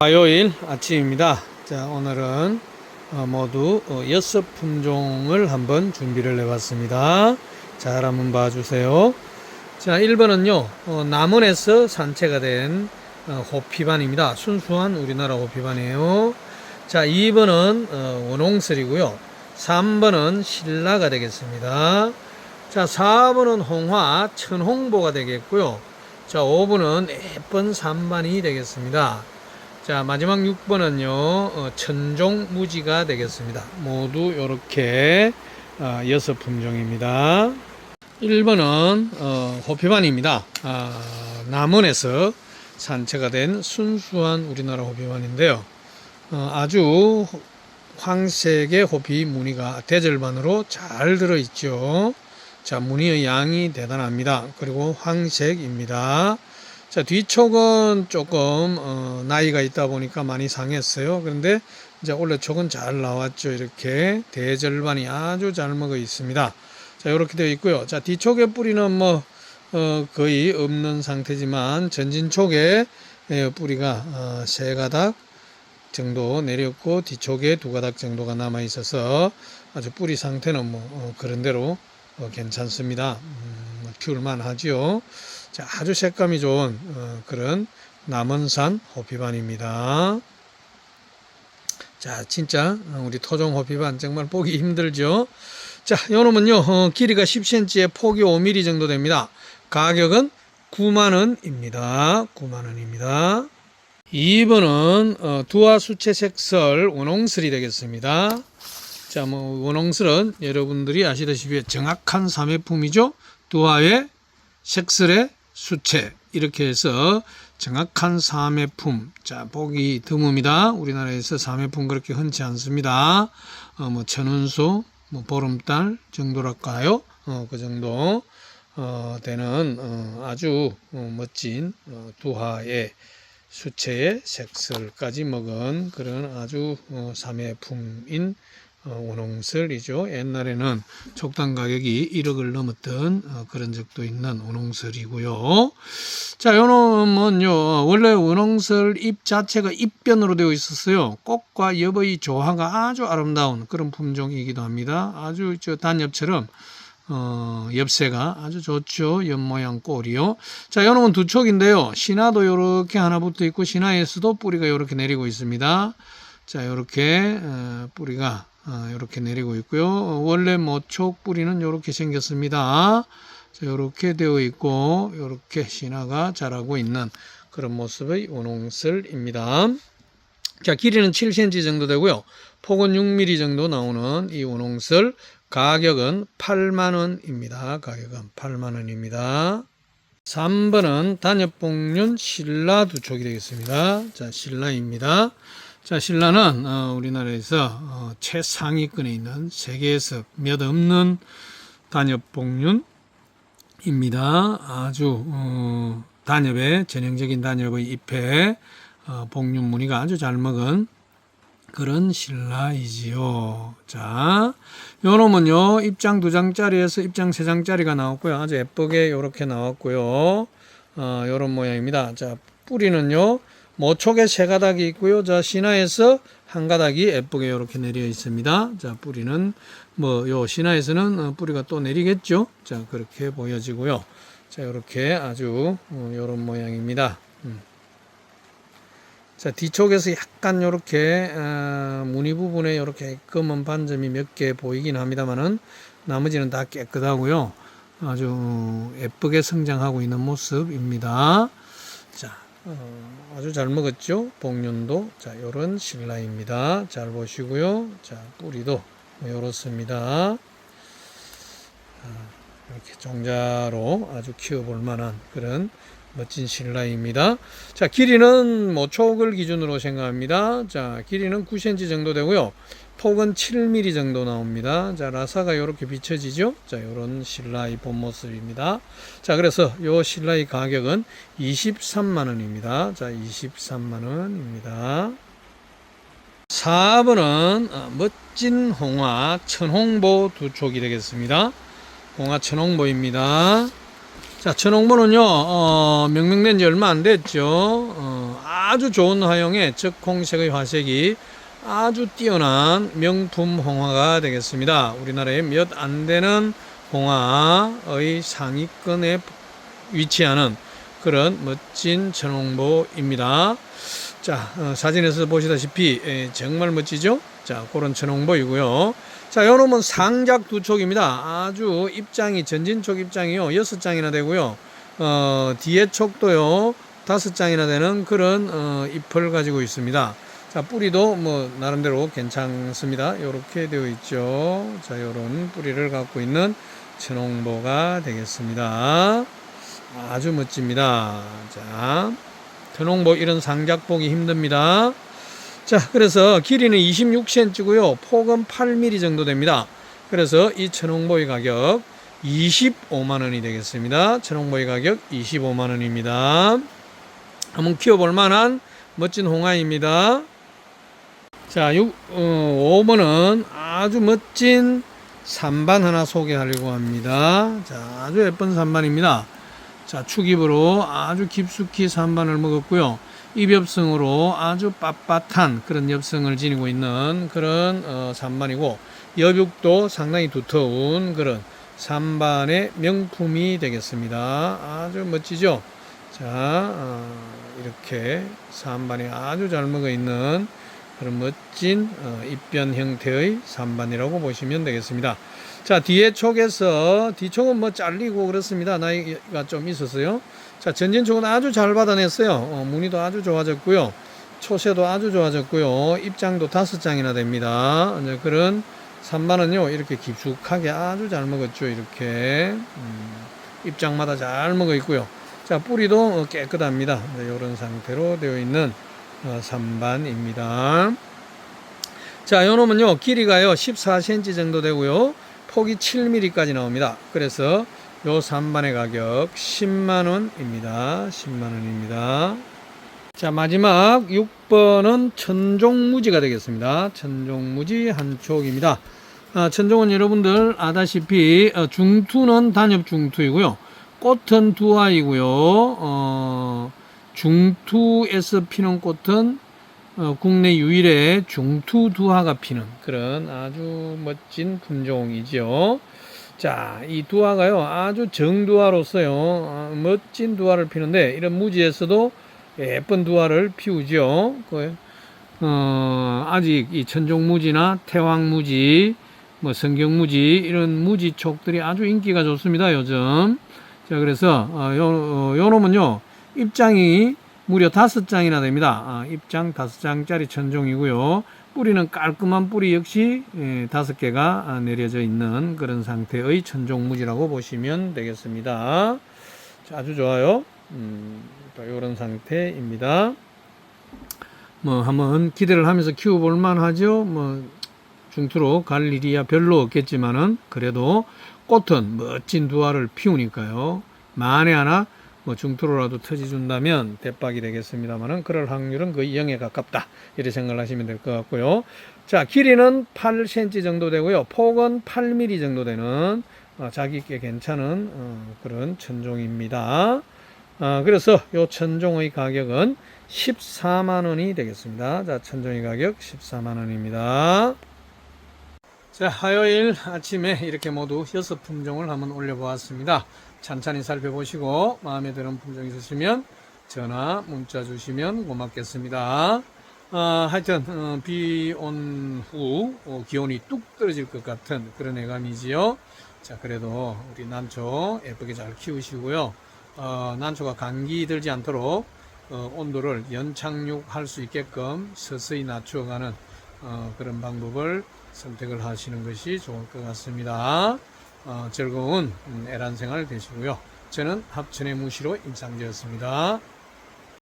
화요일 아침입니다. 자, 오늘은 어, 모두 어, 여섯 품종을 한번 준비를 해봤습니다. 잘 한번 봐주세요. 자, 1번은요, 어, 남원에서 산채가 된 어, 호피반입니다. 순수한 우리나라 호피반이에요. 자, 2번은 어, 원홍슬이고요. 3번은 신라가 되겠습니다. 자, 4번은 홍화, 천홍보가 되겠고요. 자, 5번은 예쁜 산반이 되겠습니다. 자, 마지막 6번은요, 어, 천종 무지가 되겠습니다. 모두 이렇게 어, 여섯 품종입니다. 1번은 어, 호피반입니다. 아, 남원에서 산채가 된 순수한 우리나라 호피반인데요. 어, 아주 황색의 호피 무늬가 대절반으로 잘 들어있죠. 자, 무늬의 양이 대단합니다. 그리고 황색입니다. 자, 뒤촉은 조금 어, 나이가 있다 보니까 많이 상했어요. 그런데 이제 원래 촉은 잘 나왔죠. 이렇게 대절반이 아주 잘 먹어 있습니다. 자, 이렇게 되어 있고요. 자, 뒤촉의 뿌리는 뭐 어, 거의 없는 상태지만 전진촉에 예, 뿌리가 어, 세 가닥 정도 내렸고 뒤쪽에 두 가닥 정도가 남아 있어서 아주 뿌리 상태는 뭐 어, 그런 대로 어, 괜찮습니다. 음, 뭐 키울만 하지요. 자, 아주 색감이 좋은 어, 그런 남원산 호피반입니다. 자, 진짜 우리 토종 호피반 정말 보기 힘들죠. 자, 요놈은요 어, 길이가 10cm에 폭이 5mm 정도 됩니다. 가격은 9만 원입니다. 9만 원입니다. 2번은 어, 두화 수채 색설 원홍슬이 되겠습니다. 자, 뭐 원홍슬은 여러분들이 아시다시피 정확한 삼회품이죠. 두화의 색설의 수채 이렇게 해서 정확한 삼회품. 자, 보기 드뭅니다. 우리나라에서 삼회품 그렇게 흔치 않습니다. 어, 뭐 천운소, 뭐 보름달 정도랄까요? 어, 그 정도 어, 되는 어, 아주 어, 멋진 어, 두화의 수채의 색설까지 먹은 그런 아주 어, 삼회품인 어, 원홍설이죠. 옛날에는 촉당 가격이 1억을 넘었던 어, 그런 적도 있는 원홍설이고요. 자, 요 놈은요, 원래 원홍설 잎 자체가 잎변으로 되어 있었어요. 꽃과 엽의 조화가 아주 아름다운 그런 품종이기도 합니다. 아주 저 단엽처럼 어, 엽새가 아주 좋죠. 옆 모양 꼬리요. 자, 요놈은 두 촉인데요. 신화도 요렇게 하나 붙어 있고, 신화에서도 뿌리가 요렇게 내리고 있습니다. 자, 요렇게, 어, 뿌리가, 어, 요렇게 내리고 있고요. 어, 원래 모촉 뿌리는 요렇게 생겼습니다. 자, 요렇게 되어 있고, 요렇게 신화가 자라고 있는 그런 모습의 원홍설입니다. 자, 길이는 7cm 정도 되고요. 폭은 6mm 정도 나오는 이 원홍설 가격은 8만 원입니다. 가격은 8만 원입니다. 3번은 단엽봉륜 신라 두 촉이 되겠습니다. 자, 신라입니다. 자, 신라는 어, 우리나라에서 어, 최상위권에 있는 세계에서 몇 없는 단엽봉륜입니다. 아주 어, 단엽의 전형적인 단엽의 잎에 어, 봉륜 무늬가 아주 잘 먹은 그런 신라이지요. 자, 요 놈은요, 입장 두 장짜리에서 입장 세 장짜리가 나왔고요. 아주 예쁘게 요렇게 나왔고요. 어, 요런 모양입니다. 자, 뿌리는요, 모촉에 세 가닥이 있고요. 자, 신화에서 한 가닥이 예쁘게 요렇게 내려 있습니다. 자, 뿌리는 뭐, 요 신화에서는 어, 뿌리가 또 내리겠죠. 자, 그렇게 보여지고요. 자, 요렇게 아주 어, 요런 모양입니다. 음. 자, 뒤쪽에서 약간 요렇게 어, 무늬 부분에 요렇게 검은 반점이 몇 개 보이긴 합니다만은 나머지는 다 깨끗하고요. 아주 예쁘게 성장하고 있는 모습입니다. 자, 어, 아주 잘 먹었죠? 복륜도. 자, 요런 신라입니다. 잘 보시고요. 자, 뿌리도 요렇습니다. 이렇게 종자로 아주 키워볼 만한 그런 멋진 신라입니다. 자, 길이는 뭐 촉을 기준으로 생각합니다. 자, 길이는 9cm 정도 되고요. 폭은 7mm 정도 나옵니다. 자, 라사가 이렇게 비춰지죠? 자, 요런 신라의 본 모습입니다. 자, 그래서 요 신라의 가격은 23만 원입니다. 자, 23만 원입니다. 4번은 어, 멋진 홍화 천홍보 두 촉이 되겠습니다. 홍화 천홍보입니다. 자, 천홍보는요, 어, 명명된 지 얼마 안 됐죠. 어, 아주 좋은 화형의 적홍색의 화색이 아주 뛰어난 명품 홍화가 되겠습니다. 우리나라에 몇 안 되는 홍화의 상위권에 위치하는 그런 멋진 천홍보입니다. 자, 어, 사진에서 보시다시피 에, 정말 멋지죠? 자, 그런 천홍보이고요. 자, 요놈은 상작 두 촉입니다. 아주 입장이 전진촉 입장이요. 여섯 장이나 되고요. 어, 뒤에 촉도요. 다섯 장이나 되는 그런 어, 잎을 가지고 있습니다. 자, 뿌리도 뭐 나름대로 괜찮습니다. 요렇게 되어 있죠. 자, 요런 뿌리를 갖고 있는 천홍보가 되겠습니다. 아주 멋집니다. 자, 천홍보 이런 상작 보기 힘듭니다. 자, 그래서 길이는 26cm고요. 폭은 8mm 정도 됩니다. 그래서 이 천홍보의 가격 25만 원이 되겠습니다. 천홍보의 가격 25만 원입니다. 한번 키워볼 만한 멋진 홍아입니다. 자, 6, 어, 5번은 아주 멋진 산반 하나 소개하려고 합니다. 자, 아주 예쁜 산반입니다. 자, 축입으로 아주 깊숙이 산반을 먹었고요. 입엽성으로 아주 빳빳한 그런 엽성을 지니고 있는 그런 어, 산반이고 여육도 상당히 두터운 그런 산반의 명품이 되겠습니다. 아주 멋지죠? 자, 어, 이렇게 산반이 아주 잘 먹어 있는 그런 멋진 어, 입변 형태의 산반이라고 보시면 되겠습니다. 자, 뒤에 촉에서 뒤촉은 뭐 잘리고 그렇습니다. 나이가 좀 있었어요. 자, 전진촉은 아주 잘 받아냈어요. 어, 무늬도 아주 좋아졌고요. 초세도 아주 좋아졌고요. 입장도 다섯 장이나 됩니다. 이제 그런 산반은요, 이렇게 깊숙하게 아주 잘 먹었죠. 이렇게. 음, 입장마다 잘 먹어 있고요. 자, 뿌리도 깨끗합니다. 이런 상태로 되어 있는 어, 산반입니다. 자, 요 놈은요, 길이가요, 14cm 정도 되고요. 폭이 7mm까지 나옵니다. 그래서 요 3반의 가격 10만원입니다. 10만원입니다. 자, 마지막 6번은 천종무지가 되겠습니다. 천종무지 한 촉입니다. 아, 천종은 여러분들 아다시피 어, 중투는 단엽 중투이고요. 꽃은 두아이고요. 어, 중투에서 피는 꽃은 어, 국내 유일의 중투 두화가 피는 그런 아주 멋진 품종이죠. 자, 이 두화가요, 아주 정두화로서요, 아, 멋진 두화를 피는데, 이런 무지에서도 예쁜 두화를 피우죠. 그, 어, 아직 이 천종무지나 태왕무지, 뭐 성경무지, 이런 무지촉들이 아주 인기가 좋습니다, 요즘. 자, 그래서, 어, 요, 어, 요 놈은요, 입장이 무려 다섯 장이나 됩니다. 아, 입장 다섯 장짜리 천종이고요. 뿌리는 깔끔한 뿌리 역시 예, 다섯 개가 아, 내려져 있는 그런 상태의 천종무지라고 보시면 되겠습니다. 자, 아주 좋아요. 음, 이런 상태입니다. 뭐 한번 기대를 하면서 키워볼 만하죠. 뭐 중투로 갈 일이야 별로 없겠지만은 그래도 꽃은 멋진 두알을 피우니까요. 만에 하나 뭐 중투로라도 터지준다면 대박이 되겠습니다만은 그럴 확률은 거의 0에 가깝다. 이렇게 생각을 하시면 될 것 같고요. 자 길이는 8cm 정도 되고요. 폭은 8mm 정도 되는 어, 자기께 괜찮은 어, 그런 천종입니다. 어, 그래서 요 천종의 가격은 14만 원이 되겠습니다. 자 천종의 가격 14만 원입니다 자, 화요일 아침에 이렇게 모두 여섯 품종을 한번 올려보았습니다. 찬찬히 살펴보시고 마음에 드는 품종 있으시면 전화, 문자 주시면 고맙겠습니다. 어, 하여튼 어, 비온 후 어, 기온이 뚝 떨어질 것 같은 그런 애감이지요. 자, 그래도 우리 난초 예쁘게 잘 키우시고요. 어, 난초가 감기 들지 않도록 어, 온도를 연착륙할 수 있게끔 서서히 낮추어가는 어, 그런 방법을 선택을 하시는 것이 좋을 것 같습니다. 어, 즐거운 음, 애란 생활 되시고요. 저는 합천의 무시로 임상재였습니다.